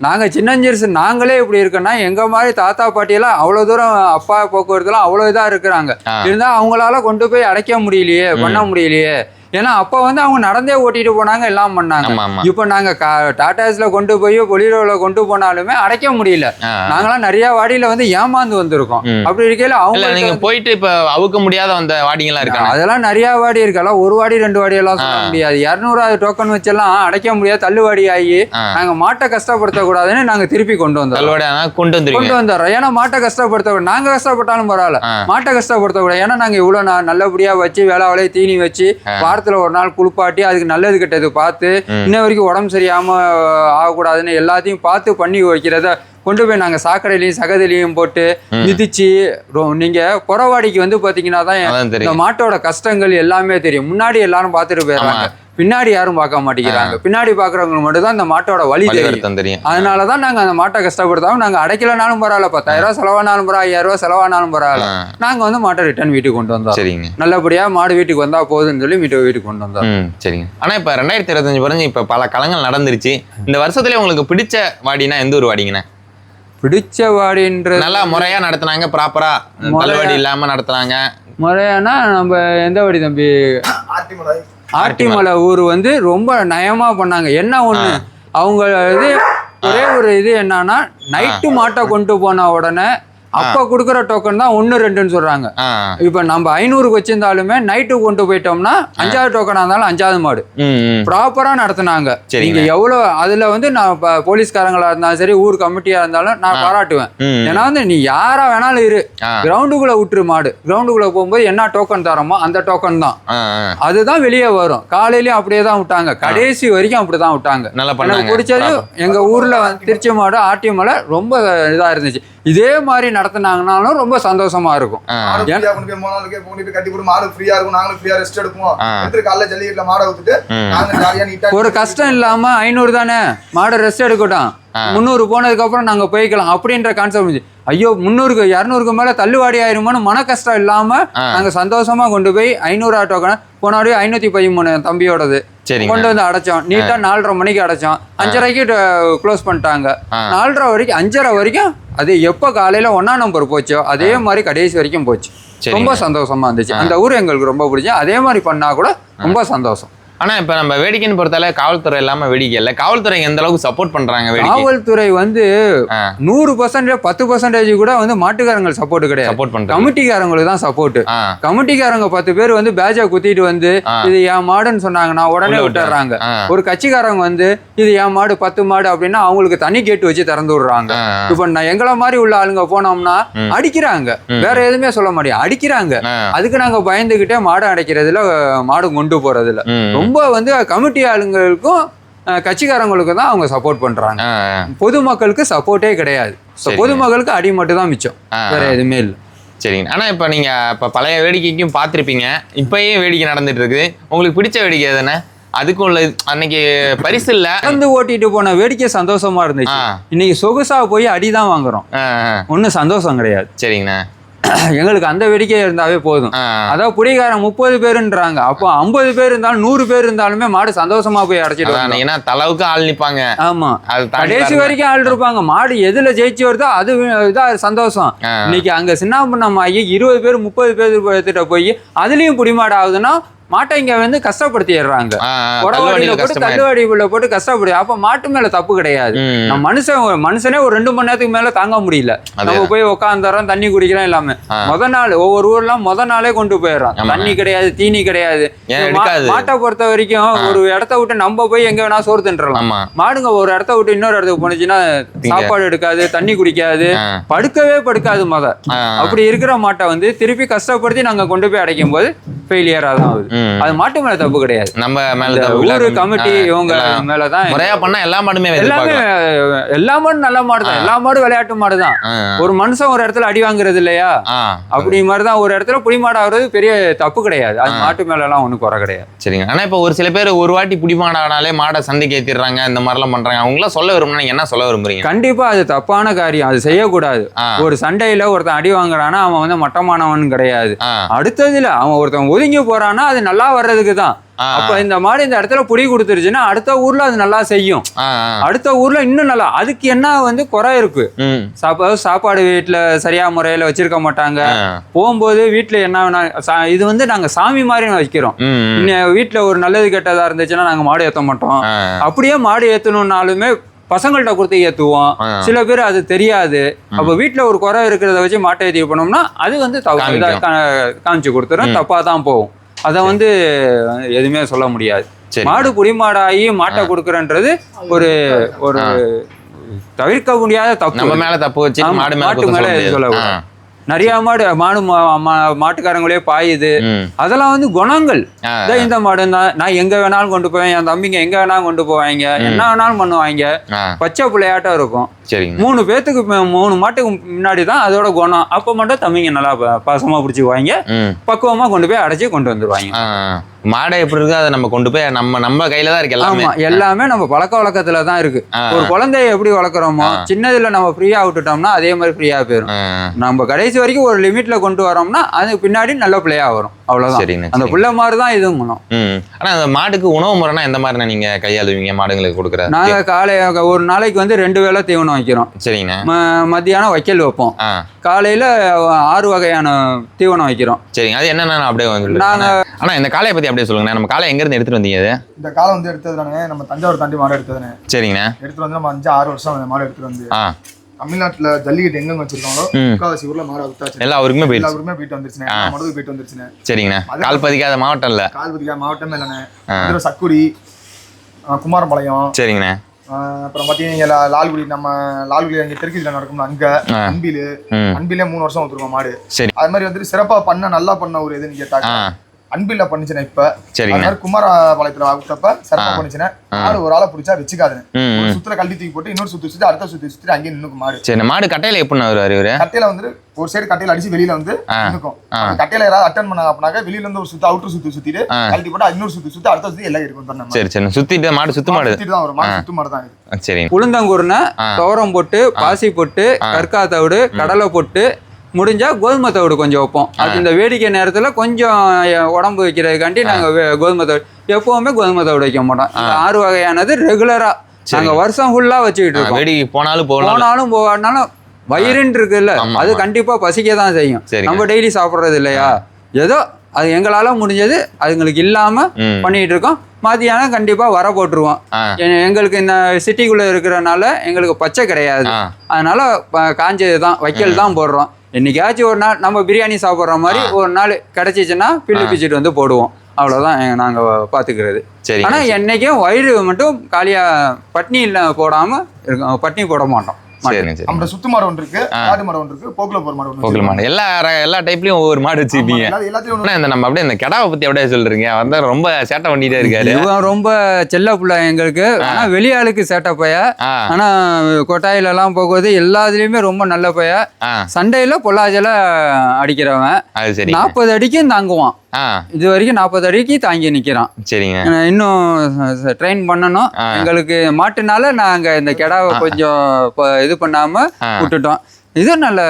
நாங்க சின்னஞ்சிறுசு நாங்களே இப்படி இருக்கோம்னா எங்க மாதிரி தாத்தா பாட்டியெல்லாம் அவ்வளவு தூரம் அப்பா போக்குவரத்துலாம் அவ்வளவு இதா இருக்கிறாங்க. ஆ. இருந்தா அவங்களால கொண்டு போய் அடைக்க முடியலையே பண்ண முடியலையே. ஏன்னா அப்ப வந்து அவங்க நடந்தே ஓட்டிட்டு போனாங்க எல்லாம் பண்ணாங்க இப்ப நாங்க டாடாஸ்ல கொண்டு போய் பொலிரோல கொண்டு போனாலுமே அடைக்க முடியல. நாங்களாம் நிறைய வாடியில வந்து ஏமாந்து வந்திருக்கோம். அப்படி இருக்கையில அவங்க நீங்க போயிட்டு இப்ப அவுக்க முடியாத வந்த வாடிங்கெல்லாம் இருக்காங்க அதெல்லாம் நிறைய வாடி இருக்கலாம் ஒரு வாடி ரெண்டு வாடி எல்லாம் சொல்ல. முடியாது இரநூறாவது டோக்கன் வச்செல்லாம் அடைக்க முடியாது தள்ளுவாடி ஆகி. நாங்க மாட்டை கஷ்டப்படுத்த கூடாதுன்னு நாங்க திருப்பி கொண்டு வந்தோம் கொண்டு வந்துருவீங்க கொண்டு வந்துடுறோம் ஏன்னா மாட்டை கஷ்டப்படுத்த. நாங்க கஷ்டப்பட்டாலும் பரவாயில்ல. மாட்டை கஷ்டப்படுத்த கூடாது ஏன்னா நாங்க இவ்வளவு நல்லபடியா வச்சு வேலை வேலையை தீனி வச்சு வாரத்துல ஒரு நாள் குளிப்பாட்டி அதுக்கு நல்லது கெட்டது பார்த்து. இன்ன வரைக்கும் உடம்பு சரியாம அஹ், ஆகக்கூடாதுன்னு எல்லாத்தையும் பார்த்து பண்ணி வைக்கிறத கொண்டு போய் நாங்க சாக்கடையிலையும் சகதிலையும் போட்டு மிதிச்சு ரொ- நீங்க புறவாடிக்கு வந்து பாத்தீங்கன்னா தான் இந்த மாட்டோட கஷ்டங்கள் எல்லாமே தெரியும். முன்னாடி எல்லாரும் பார்த்துட்டு போயிடுறாங்க. பின்னாடி யாரும் பார்க்க மாட்டேங்கிறாங்க. பின்னாடி பாக்குறவங்களுக்கு மட்டும் தான் இந்த மாட்டோட வழி தெரியும். வருத்தம் தெரியும். அதனால தான் நாங்க அந்த மாட்டை கஷ்டப்படுத்தாம நாங்க அடைக்கலனாலும் பரவாயில்ல பத்தாயிரம் ரூபாய் செலவானாலும் பரவாயில்ல ஐயாயிரம் ரூபாய் செலவானாலும் பரவாயில்ல. ஆ, நாங்க வந்து மாட்டை ரிட்டர்ன் வீட்டுக்கு கொண்டு வந்தோம். சரிங்க. நல்லபடியா மாடு வீட்டுக்கு வந்தா போதுன்னு சொல்லி வீட்டு வீட்டுக்கு கொண்டு வந்தோம். சரிங்க. ஆனா இப்ப ரெண்டாயிரத்தி இருபத்தஞ்சு பிறகு இப்ப பல களங்கள் நடந்துருச்சு. இந்த வருஷத்துல உங்களுக்கு பிடிச்ச வாடினா எந்த ஒரு வாடிங்கண்ணே? பிடிச்ச வாடின்றது நல்லா முறையா நடத்துனாங்க ப்ராப்பரா தலைவாடி இல்லாம நடத்துனாங்க. முறையானா நம்ம எந்த வாடி தம்பி? ஆட்டிமலை ஊர் வந்து ரொம்ப நயமா பண்ணாங்க. என்ன ஒண்ணு? அவங்க இது ஒரே ஒரு இது என்னன்னா நைட்டு மாட்டை கொண்டு போன உடனே அப்ப கொடுக்குற டோக்கன் தான் ஒன்னு ரெண்டுன்னு சொல்றாங்க. இப்ப நம்ம ஐநூறுக்கு வச்சிருந்தாலுமே நைட்டு கொண்டு போயிட்டோம்னா அஞ்சாவது டோக்கனா இருந்தாலும் அஞ்சாவது மாடு. ப்ராப்பரா நடத்துனாங்க. சரிங்க. நீங்க எவ்வளவு அதுல வந்து நான் இப்ப போலீஸ்காரங்களா இருந்தாலும் சரி ஊர் கமிட்டியா இருந்தாலும் நான் பாராட்டுவேன். ஏன்னா வந்து நீ யாரா வேணாலும் இரு. கிரவுண்டுக்குள்ள விட்டுரு மாடு. கிரவுண்டுக்குள்ள போகும்போது என்ன டோக்கன் தரமோ அந்த டோக்கன் தான். அதுதான் வெளியே வரும். காலையிலயும் அப்படியே தான் விட்டாங்க. கடைசி வரைக்கும் அப்படிதான் விட்டாங்க. நல்லா பிடிச்சது எங்க ஊர்ல திருச்சி மாடு ஆட்டி மலை ரொம்ப இதா இருந்துச்சு. இதே மாதிரி நடத்துனாங்கனாலும் ரொம்ப சந்தோஷமா இருக்கும். ஒரு கஷ்டம் இல்லாம ஐநூறு தானே? மாடை ரெஸ்ட் எடுக்கட்டும். முந்நூறு போனதுக்கு அப்புறம் நாங்க போய்க்கலாம். அப்படின்ற கான்செப்ட் ஐயோ முந்நூறுக்கு இரநூறுக்கு மேல தள்ளுவாடி ஆயிருமோன்னு மன கஷ்டம் இல்லாம. நாங்க சந்தோஷமா கொண்டு போய் ஐநூறு ஆட்டோக்கான போன ஐநூத்தி பதிமூணு தம்பியோடது. சரிங்க. கொண்டு வந்து அடைச்சோம். நீட்டா நாலரை மணிக்கு அடைச்சோம். அஞ்சரைக்கு க்ளோஸ் பண்ணிட்டாங்க. நாலரை வரைக்கும் அஞ்சரை வரைக்கும் அது எப்போ காலையில ஒண்ணா நம்பர் போச்சோ அதே மாதிரி கடைசி வரைக்கும் போச்சு. ரொம்ப சந்தோஷமா இருந்துச்சு. அந்த ஊர் எங்களுக்கு ரொம்ப பிடிச்சி அதே மாதிரி பண்ணா கூட ரொம்ப சந்தோஷம். ஆனா இப்ப நம்ம வேடிக்கைன்னு பொறுத்தால காவல்துறை இல்லாம வேடிக்கை இல்ல காவல்துறை எந்த அளவுக்கு சப்போர்ட் பண்றாங்க வேடிக்கை காவல்துறை வந்து. நூறு பர்சன்டேஜ் பத்து பர்சன்டேஜ் கூட வந்து மாட்டுக்காரங்க சப்போர்ட் கிடையாது சப்போர்ட் பண்றாங்க கமிட்டிக்காரங்களுக்கு தான் சப்போர்ட் கமிட்டிக்காரங்க பத்து பேர் வந்து பேஜா குத்திட்டு வந்து. இது என் மாடுன்னு சொன்னாங்கன்னா உடனே விட்டுறாங்க. ஒரு கட்சிக்காரங்க வந்து இது என் மாடு பத்து மாடு அப்படின்னா அவங்களுக்கு தனி கேட்டு வச்சு திறந்து விடுறாங்க இப்ப நான் எங்களை மாதிரி உள்ள ஆளுங்க போனோம்னா. அடிக்கிறாங்க. வேற எதுவுமே சொல்ல மாட்டேன் அடிக்கிறாங்க. அதுக்கு நாங்க பயந்துகிட்டே மாடு அடைக்கிறதுல மாடு கொண்டு போறதுல ம். ரொம்ப வந்து கமிட்டி ஆளுங்களுக்கும் அஹ், கட்சிக்காரங்களுக்கும் தான் அவங்க சப்போர்ட் பண்றாங்க. பொதுமக்களுக்கு சப்போர்ட்டே கிடையாது. சரிங்க. பொதுமக்களுக்கு அடி மட்டும் தான் மிச்சம். வேற எதுவுமே இல்லை. சரிங்க. ஆனா இப்ப நீங்க இப்ப பழைய வேடிக்கைக்கும் பார்த்திருப்பீங்க. இப்பயே வேடிக்கை நடந்துட்டு இருக்குது உங்களுக்கு பிடிச்ச வேடிக்கை எதுனா அதுக்கும் உள்ள அன்னைக்கு பரிசு இல்ல? நடந்து ஓட்டிட்டு போன வேடிக்கை சந்தோஷமா இருந்துச்சு. இன்னைக்கு சொகுசா போய் அடிதான் வாங்குறோம். ஒன்றும் சந்தோஷம் கிடையாது. சரிங்கண்ணா. [COUGHS] எங்களுக்கு அந்த வேடிக்கை இருந்தாவே போதும். அதாவது புடிகாரன் முப்பது பேருன்றாங்க. அப்போ ஐம்பது பேர் இருந்தாலும் நூறு பேர் இருந்தாலுமே மாடு சந்தோஷமா போய் அடைச்சிட்டு. ஏன்னா தளவுக்கு ஆள் நிப்பாங்க. ஆமா. கடைசி. வரைக்கும் ஆள் இருப்பாங்க. மாடு எதுல ஜெயிச்சு வருதோ அது இதா சந்தோஷம். இன்னைக்கு அங்க சின்னாபண்ணம் ஆகி இருபது பேர் முப்பது பேர் எடுத்துட்டு போய் அதுலயும் புடிமாடு ஆகுதுன்னா மாட்டை இங்க வந்து கஷ்டப்படுத்திடுறாங்க. தள்ளுவண்டியில போட்டு தள்ளுவாடிக்குள்ள போட்டு கஷ்டப்படு அப்ப மாட்டு மேல தப்பு கிடையாது. நம்ம மனுஷன் மனுஷனே ஒரு ரெண்டு மணி நேரத்துக்கு மேல தாங்க முடியல. நம்ம போய் உட்காந்துறோம் தண்ணி குடிக்கிறோம் எல்லாமே. முத நாள் ஒவ்வொரு ஊர்லாம் முத நாளே கொண்டு போயிடுறோம். தண்ணி கிடையாது தீனி கிடையாது? மாட்டை பொறுத்த வரைக்கும் ஒரு இடத்த விட்டு நம்ம போய் எங்க வேணா சோறு தின்றலாம். மாடுங்க ஒரு இடத்த விட்டு இன்னொரு இடத்துக்கு போனுச்சுன்னா. சாப்பாடு எடுக்காது தண்ணி குடிக்காது. படுக்கவே படுக்காது முத. அப்படி இருக்கிற மாட்டை வந்து திருப்பி கஷ்டப்படுத்தி நாங்க கொண்டு போய் அடைக்கும் போது ஃபெயிலியரா தான் ஆகுது. அது மாட்டு மேல தப்பு கிடையாது. நம்ம மேல. ஊரு கமிட்டி இவங்க எல்லாம் மேலதான் முறையா பண்ணா எல்லா மாடுமே எல்லாமே எல்லா மாடும் நல்ல மாடு தான். எல்லா மாடும் விளையாட்டு மாடு தான் ஒரு மனுஷன் ஒரு இடத்துல அடி வாங்குறது இல்லையா? அப்படி மாதிரி தான் ஒரு இடத்துல புடிமாடு ஆகுறது பெரிய தப்பு கிடையாது. அது மாட்டு மேல எல்லாம் ஒண்ணும் குறை கிடையாது. சரிங்க. ஆனா இப்ப ஒரு சில பேர் ஒரு வாட்டி புடிமாடானாலே மாடை சந்தைக்கு ஏத்திடுறாங்க இந்த மாதிரிலாம் பண்றாங்க. அவங்க எல்லாம் சொல்ல விரும்புனா என்ன சொல்ல விரும்புறீங்க? கண்டிப்பா அது தப்பான காரியம். அது செய்யக்கூடாது. ஒரு சண்டையில ஒருத்தன் அடி வாங்குறானா அவன் வந்து மட்டமானவன் கிடையாது. அடுத்ததுல அவன் ஒருத்தன் ஒதுங்கி போறானா அது நல்லா வர்றதுக்கு தான். அப்ப இந்த மாடு இந்த இடத்துல புடி கொடுத்துருச்சுன்னா அடுத்த ஊர்ல அது நல்லா செய்யும். அடுத்த ஊர்ல இன்னும் நல்லா அதுக்கு என்ன வந்து குறை இருக்கு? சாப்பாடு சாப்பாடு வீட்டுல சரியா முறையில வச்சிருக்க மாட்டாங்க. போகும்போது வீட்டுல என்ன வேணா இது வந்து நாங்க சாமி மாதிரி வைக்கிறோம். இன்னும் வீட்டுல ஒரு நல்லது கெட்டதா இருந்துச்சுன்னா நாங்க மாடு ஏத்த மாட்டோம். அப்படியே மாடு ஏத்தணும்னாலுமே பசங்கள்ட்ட கொடுத்து ஏத்துவோம். சில பேர் அது தெரியாது. அப்ப வீட்டுல ஒரு குறை இருக்கிறத வச்சு மாட்டை ஏத்தி பண்ணோம்னா அது வந்து காமிச்சு கொடுத்துரும். தப்பா தான் போகும். அதை வந்து எதுவுமே சொல்ல முடியாது. சரி. மாடு புடிமாடாகி மாட்டை கொடுக்குறன்றது ஒரு ஒரு தவிர்க்க முடியாத தப்பு. நம்ம மேல தப்பு வச்சு மாடு மேல மாட்டு குத்தம் மேல சொல்ல. நிறைய மாடு மாடு மாட்டுக்காரங்களே பாயுது. அதெல்லாம் வந்து குணங்கள். இந்த மாடு நான் எங்க வேணாலும் கொண்டு போவேன் என் தம்பிங்க எங்க வேணாலும் கொண்டு போவாங்க என்ன வேணாலும் பண்ணுவாங்க. பச்சை பிள்ளையாட்டம் இருக்கும். மூணு பேத்துக்கு மூணு மாட்டுக்கு முன்னாடி தான் அதோட குணம். அப்ப மட்டும் தம்பிங்க நல்லா பாசமா பிடிச்சிக்குவாங்க. பக்குவமா கொண்டு போய் அடைச்சி கொண்டு வந்துருவாங்க. மாடை எப்படி இருக்கோ அதை நம்ம கொண்டு போய் நம்ம நம்ம கையில தான் இருக்கு எல்லாமே. எல்லாமே நம்ம பழக்க வழக்கத்துல தான் இருக்கு. ஒரு குழந்தைய எப்படி வளர்க்குறோமோ சின்னதுல நம்ம ஃப்ரீயா விட்டுட்டோம்னா அதே மாதிரி ஃப்ரீயா போயிடும் நம்ம கடைசி வரைக்கும் ஒரு லிமிட்ல கொண்டு வரோம்னா அது பின்னாடி நல்ல பிள்ளையா வரும். அவ்வளவுதான். சரிண்ணே அந்த. புள்ள மாதிரி தான் இதுவும் குணம் ம். ஆனா அந்த மாட்டுக்கு உணவு முறைனா எந்த மாதிரி நீங்க கையாளுவீங்க? மாடுங்களுக்கு கொடுக்குற நாங்க காலை ஒரு நாளைக்கு வந்து ரெண்டு வேளை தீவனம் வைக்கிறோம். சரிங்கண்ணா. மத்தியானம் வைக்கல் வைப்போம். காலையில ஆறு வகையான தீவனம் வைக்கிறோம். சரிங்க. அது என்னென்ன அப்படியே வந்து நாங்க ஆனா இந்த காளையை பத்தி அப்படியே சொல்லுங்க நம்ம காளை எங்க இருந்து எடுத்துட்டு வந்தீங்க இந்த காலம் வந்து எடுத்ததுனானே நம்ம தஞ்சாவூர் தாண்டி மாடு எடுத்ததுனே. சரிங்கண்ணா. எடுத்துட்டு வந்து நம்ம அஞ்சு ஆறு வருஷம் அந்த மாடு எடுத்துட்டு வந்து. தமிழ்நாட்டுல ஜல்லிக்கட்டு எங்கெங்க வச்சிருக்காங்களோ. முக்காவாசி ஊர்ல மாடு வித்தாச்சு எல்லா ஊருக்குமே போயிடுச்சு. எல்லாருமே போயிட்டு வந்துருச்சுனே ஆ. மடுவு போயிட்டு வந்துருச்சுனே சரிங்கண்ணா. கால் பதிக்காத மாவட்டம் இல்ல கால் பதிக்கா மாவட்டமே இல்லைண்ணே சக்குடி ஆ, குமாரபாளையம் சரிங்கண்ணா. அப்புறம் பாத்தீங்கன்னா லால்குடி நம்ம லால்குடி அங்க தெற்குல நடக்கும் அங்க. அன்பிலு. அன்பிலே மூணு வருஷம் ஊத்துருக்கோம் மாடு. சரி. அது மாதிரி வந்துட்டு சிறப்பா பண்ண நல்லா பண்ண ஒரு எதுன்னு கேட்டாங்க அன்பில்ல பண்ணுச்சுனே இப்ப. அது சரிங்கண்ணா மாதிரி குமாரபாளையத்துல விட்டப்ப சிறப்பா. பண்ணுச்சுனே ஆ. மாடு ஒரு ஆளை பிடிச்சா வச்சுக்காதுன்னு. ஒரு. சுத்துல கழட்டி தூக்கி போட்டு இன்னொரு சுத்து சுத்தி அடுத்த சுத்தி சுத்தி அங்கேயே நின்னுக்கும் மாடு. சரி மாடு கட்டையில எப்படிண்ணா வருவாரு இவரு? கட்டையில வந்து ஒரு சைடு கட்டையில அடிச்சு வெளியில வந்து ஆ. கட்டையில யாராவது அட்டன் பண்ணாங்க அப்படின்னாக்க வெளியில இருந்து ஒரு சுத்து அவுட்டர் சுத்தி சுத்திட்டு. கழட்டி போட்டு இன்னொரு சுத்தி சுத்தி அடுத்த சுத்தி எல்லாம் இருக்கும் சரி சரி. சுத்திட்டு மாடு சுத்து மாடு. சுத்திட்டு தான் வரும். மாடு. சுத்து மாடு தான் இது. சரிங்க உளுந்தங்குருனை. துவரம் போட்டு பாசி போட்டு கற்கா தவிடு கடலை போட்டு முடிஞ்சா கோதுமை தவிடு கொஞ்சம் வைப்போம். அது இந்த வேடிக்கை நேரத்துல கொஞ்சம் உடம்பு வைக்கிறதுக்காண்டி நாங்க வே- கோதுமை தவிடு எப்பவுமே கோதுமை தவிடு வைக்க மாட்டோம். ஆறு வகையானது ரெகுலரா. நாங்க வருஷம் ஃபுல்லா வச்சுக்கிட்டு இருக்கோம். வேடிக்கை போனாலும் போனாலும் போகாட்டாலும் வயிறுன்னு இருக்குல்ல அது ஆமா. கண்டிப்பா பசிக்க தான் செய்யும். நம்ம டெய்லி சாப்பிடுறது இல்லையா? ஏதோ அது எங்களால முடிஞ்சது அதுங்களுக்கு இல்லாம. பண்ணிட்டு இருக்கோம். மதியானம் கண்டிப்பா வர போட்டுருவோம். எங்களுக்கு இந்த சிட்டிக்குள்ள இருக்கிறனால எங்களுக்கு பச்சை கிடையாது. அதனால காஞ்சது தான் வைக்கல் தான் போடுறோம். என்னைக்காச்சும் ஒரு நாள் நம்ம பிரியாணி சாப்பிட்ற மாதிரி ஒரு நாள் கிடைச்சிச்சுன்னா பில்லு பிச்சுட்டு வந்து போடுவோம். அவ்வளோதான் எ- நாங்க பாத்துக்கிறது. சரிங்க ஆனா என்னைக்கும் வயிறு மட்டும் காலியா பட்னி இல்ல போடாம இருக்கும் பட்னி போட மாட்டோம். சரி நம்ம சுத்து மரம் ஒன்று இருக்கு நாட்டு மரம் ஒன்று இருக்கு போக்குல போற ஒன்று போக்கல் மாடு. எல்லா எல்லா டைப்லயும் ஒவ்வொரு மாடு வச்சிருப்பீங்க எல்லாத்தையும் இந்த நம்ம அப்படியே இந்த கெடாவை பத்தி அப்படியே சொல்றீங்க. வந்து ரொம்ப சேட்டை பண்ணிட்டே இருக்காரு. இவன் ரொம்ப செல்ல புள்ள எங்களுக்கு. ஆனா வெளியாளுக்கு சேட்டை பைய. ஆனா கொட்டாயில எல்லாம் போகும்போது எல்லாத்துலயுமே ரொம்ப நல்ல பைய. சண்டையில பொள்ளாச்சல அடிக்கிறவன். அது சரி. நாற்பது அடிக்கும் தாங்குவான். இது வரைக்கும் நாற்பது அடிக்கு தாங்கி நிக்கிறான். சரிங்க. இன்னும் ட்ரெயின் பண்ணணும். எங்களுக்கு மாட்டுனால நாங்க இந்த கெடாவை கொஞ்சம் இது பண்ணாம ஆ. விட்டுட்டோம். இது நல்ல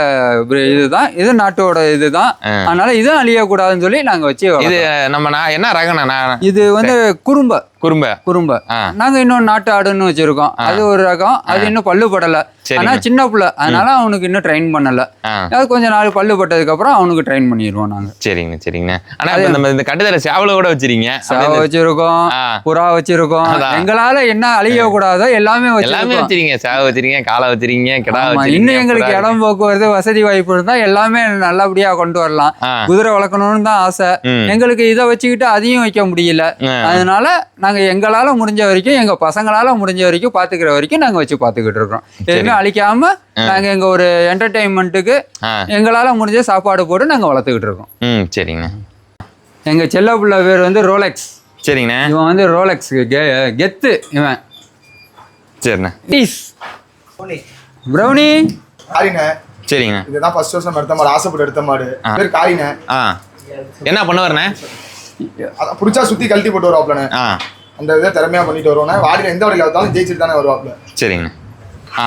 இதுதான். இது நாட்டோட இதுதான். அதனால இதுவும் அழியக்கூடாதுன்னு சொல்லி நாங்க வச்சு இது. நம்ம நான் என்ன ரகண்ணா நான் இது வந்து குறும்ப. குறும்ப? குறும்ப. நாங்க இன்னும் நாட்டு ஆடுன்னு வச்சிருக்கோம். அது ஒரு ரகம். அது இன்னும் பல்லு படல. ஆனா சின்ன புள்ள. அதனால அவனுக்கு இன்னும் ட்ரெயின் பண்ணல. அது கொஞ்ச நாள் பல்லு பட்டதுக்கு அப்புறம் அவனுக்கு ட்ரெயின் பண்ணிடுவோம் நாங்க. சரிங்க சரிங்க ஆனா நம்ம இந்த கட்டுதல சேவல கூட வச்சிருக்கீங்க. சேவை வச்சிருக்கோம். புறா வச்சிருக்கோம். எங்களால என்ன அழிய கூடாதோ எல்லாமே எல்லாமே வச்சிருக்கீங்க. சேவை வச்சிருக்கீங்க காளை வச்சிருக்கீங்க கிடா இன்னும் எங்களுக்கு இடம் போக்குவரத்து வசதி வாய்ப்பு இருந்தா எல்லாமே நல்லபடியா கொண்டு வரலாம். குதிரை வளர்க்கணும்னு தான் ஆசை. எங்களுக்கு இதை வச்சுக்கிட்டு அதையும் வைக்க முடியல. அதனால நாங்க எங்களால முடிஞ்ச வரைக்கும் எங்க பசங்களால முடிஞ்ச வரைக்கும் பாத்துக்கிற வரைக்கும் நாங்க வச்சு பாத்துக்கிட்டு இருக்கோம் எதுவுமே அழிக்காம நாங்க எங்க ஒரு என்டர்டைன்மெண்ட்டுக்கு ஆ. எங்களால முடிஞ்ச சாப்பாடு போட்டு நாங்க வளர்த்துக்கிட்டு இருக்கோம். ம் சரிங்க எங்க செல்ல புள்ள பேர் வந்து ரோலெக்ஸ். சரிங்கண்ணே. இவன் வந்து ரோலெக்ஸ் கெத்து இவன். சரிண்ணே. ப்ளீஸ் ப்ரௌனி சரிங்க இதுதான் ஃபர்ஸ்ட் வருஷம் எடுத்த மாடு ஆசைப்பட்டு எடுத்த மாடு. பேர் காரின ஆ. என்ன பண்ண வரண்ணே அதான் பிடிச்சா சுத்தி கழட்டி போட்டு வருவாப்லண்ணே. அந்த இதை திறமையா பண்ணிட்டு வருவானே வாடியில எந்த வழியில வந்தாலும் ஜெயிச்சுட்டு தானே வருவாப்ல சரிங்கண்ணே ஆ.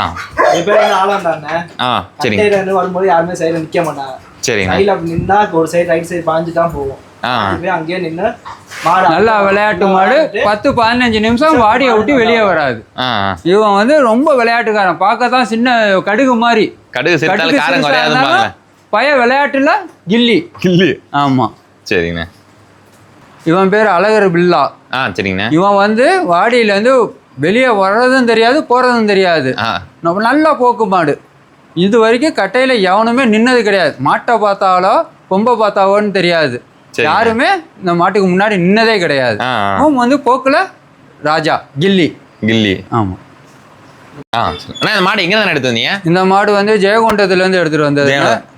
என் பேர் வந்து ஆலாண்டாண்ணே ஆ சரிங்க. கட்டையில இருந்து வரும்போது யாருமே சைடுல நிக்க மாட்டாங்க. சைடுல அப்படி நின்னா ஒரு சைடு ரைட் சைடு பாஞ்சு தான் போவோம் ஆ. அது போய் அங்கேயே நின்று மாடு நல்லா விளையாட்டு மாடு. பத்து பதினஞ்சு நிமிஷம் வாடியை விட்டு வெளியே வராது. ஆ. ஆ. இவன் வந்து ரொம்ப விளையாட்டுக்காரன். பார்க்க தான் சின்ன கடுகு மாதிரி. கடுகு செத்தாலும் கடுகு காரம் சிறுசா குறையாதும்பாங்க. இருந்தாலும் பய விளையாட்டுல கில்லி. கில்லி. ஆமா. சரிங்கண்ணே இவன் பேர் அழகர் பில்லா. ஆ சரிங்கண்ணே. இவன் வந்து வாடியில இருந்து வெளியே வர்றதும் தெரியாது போறதும் தெரியாது. நம்ம நல்ல போக்கு மாடு. இது வரைக்கும் கட்டையில எவனுமே நின்னது கிடையாது. மாட்டை பார்த்தாலோ கொம்பை பார்த்தாவோன்னு தெரியாது. யாருமே இந்த மாட்டுக்கு முன்னாடி நின்னதே கிடையாது. அவன் வந்து போக்குல ராஜா கில்லி. கில்லி. ஆமா. ஆ சரி. அண்ணா இந்த மாடு எங்க தான் எடுத்து வந்தீங்க? இந்த மாடு வந்து ஜெயகொண்டத்துல இருந்து எடுத்துட்டு வந்தது.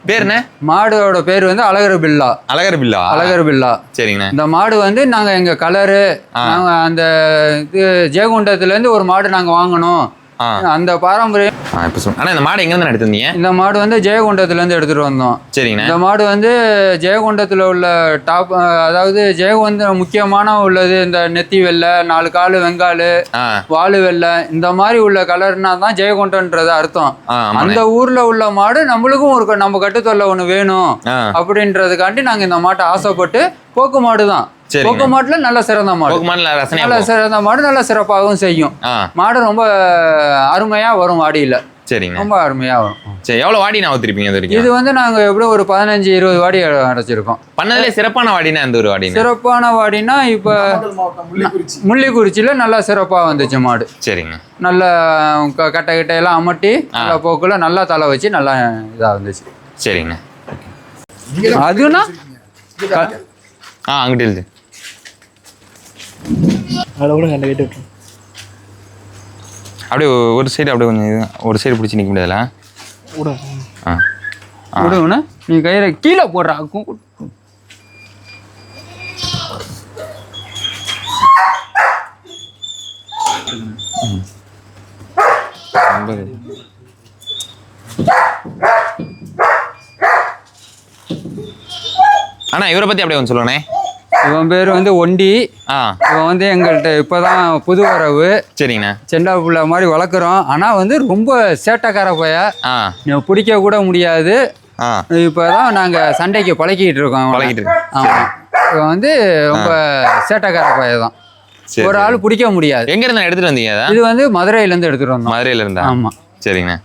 பேர் என்ன? மாடோட பேர் வந்து அழகர் பில்லா. அழகர் பில்லா. அழகர் பில்லா. சரிங்கண்ணே. இந்த மாடு வந்து நாங்க எங்க கலரு நாங்க அந்த இது ஜெயகொண்டத்துல இருந்து ஒரு மாடு நாங்க வாங்கணும். அந்த பாரம்பரியம் இப்போ இந்த மாடு எங்க தான் எடுத்து வந்தீங்க? இந்த மாடு வந்து ஜெயகொண்டத்துல இருந்து எடுத்துட்டு வந்தோம். சரிங்கண்ணே. இந்த மாடு வந்து ஜெயகொண்டத்தில் உள்ள டாப் அதாவது ஜெயகொண்ட முக்கியமான உள்ளது இந்த நெத்தி வெள்ளை நாலு காலு வெங்காலு வாலு வெள்ளை இந்த மாதிரி உள்ள கலர்னா தான் ஜெயகொண்டன்றது அர்த்தம். அந்த ஊர்ல உள்ள மாடு நம்மளுக்கும் ஒரு நம்ம கட்டுத்தொல்ல ஒண்ணு வேணும் அப்படின்றதுக்காண்டி நாங்க இந்த மாட்டை ஆசைப்பட்டு போக்கு மாடு தான் சரிங்க. போக்கு மாட்டுல நல்ல சிறந்த மாடு. நல்ல. சிறந்த மாடு நல்ல சிறப்பாகவும் செய்யும். மாடு ரொம்ப அருமையா வரும் வாடியில. சரிங்கண்ணே ரொம்ப அருமையா வரும். சரி எவ்வளவு வாடி நான் ஊத்திருப்பீங்க இது வரைக்கும்? இது வந்து நாங்க எப்படியும் ஒரு பதினஞ்சு இருபது வாடி அடைச்சிருக்கோம். பண்ணதுல சிறப்பான வாடினா எந்த ஒரு வாடினா? சிறப்பான வாடினா இப்ப முள்ளிக்குறிச்சியில நல்லா சிறப்பா வந்துச்சு மாடு. சரிங்க. நல்ல கட்டை கிட்டை எல்லாம் அமட்டி நல்ல போக்குல நல்லா தலை வச்சு நல்லா இதா வந்துச்சு. இங்க அதுனா ஆ அங்கிட்டு இருக்கு அதை விட கண்டு கேட்டு விட்டுரும் அப்படியே ஒரு சைடு அப்படியே கொஞ்சம் இது- ஒரு சைடு பிடிச்சி நிற்க முடியாதுல விட. ஆ. விடுங்கண்ணா நீ கயிறை கீழே போடுறா. அண்ணா இவரை பத்தி அப்படியே கொஞ்சம் சொல்லுங்கண்ணே. இவன் பேர் வந்து ஒண்டி. இவன் வந்து எங்கள்கிட்ட இப்போதான் புது வரவு. சரிங்கண்ணே செண்டா புள்ள மாதிரி வளர்க்குறோம். ஆனால் வந்து ரொம்ப சேட்டைக்கார பைய. பிடிக்க கூட முடியாது. இப்போதான் நாங்கள் சண்டைக்கு பழக்கிட்டு இருக்கோம். பழகிட்டு. ஆமாம் இவன் வந்து ரொம்ப சேட்டைக்கார பைய தான் ஒரு ஆள் பிடிக்க முடியாது. எங்க இருந்து எடுத்துட்டு வந்தீங்க இது வந்து மதுரையிலேருந்து எடுத்துகிட்டு வந்தோம். மதுரையில இருந்தா ஆமாம் சரிங்கண்ணே